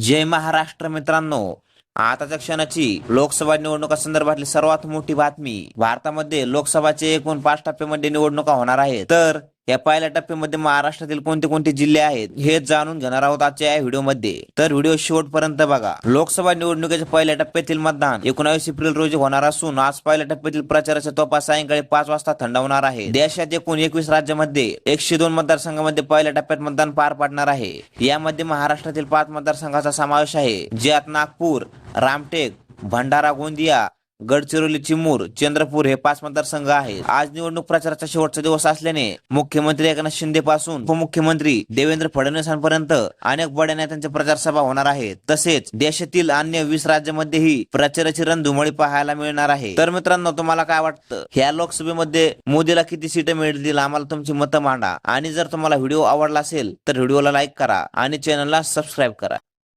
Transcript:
जय महाराष्ट्र मित्रांनो. आताच्या क्षणाची लोकसभा निवडणुका संदर्भातली सर्वात मोठी बातमी. भारतामध्ये लोकसभाचे एकूण पाच टप्प्यामध्ये निवडणुका होणार आहेत. तर या पहिल्या टप्प्यामध्ये महाराष्ट्रातील कोणते कोणते जिल्हे आहेत हे जाणून घेणार आहोत आजच्या या व्हिडिओमध्ये तर व्हिडिओ शेवटपर्यंत बघा. लोकसभा निवडणुकीच्या पहिल्या टप्प्यातील मतदान एकोणावीस एप्रिल रोजी होणार असून आज पहिल्या टप्प्यातील प्रचाराच्या तोपा सायंकाळी पाच वाजता थंडावणार आहे. देशात एकूण एकवीस राज्यामध्ये एकशे दोन मतदारसंघामध्ये पहिल्या टप्प्यात मतदान पार पाडणार आहे. यामध्ये महाराष्ट्रातील पाच मतदारसंघाचा समावेश आहे. ज्यात नागपूर रामटेक भंडारा गोंदिया गडचिरोली चिमूर चंद्रपूर हे पाच मतदारसंघ आहेत. आज निवडणूक प्रचाराचा शेवटचा दिवस असल्याने मुख्यमंत्री एकनाथ शिंदे पासून उपमुख्यमंत्री देवेंद्र फडणवीसांपर्यंत अनेक बड्या नेत्यांच्या प्रचार सभा होणार आहेत. तसेच देशातील अन्य वीस राज्यामध्येही प्रचाराची रणधुमळी पाहायला मिळणार आहे. तर मित्रांनो तुम्हाला काय वाटतं? ह्या लोकसभेमध्ये मोदीला किती सीटं मिळतील? आम्हाला तुमची मतं मांडा. आणि जर तुम्हाला व्हिडिओ आवडला असेल तर व्हिडिओला लाईक करा आणि चॅनलला सबस्क्राईब करा.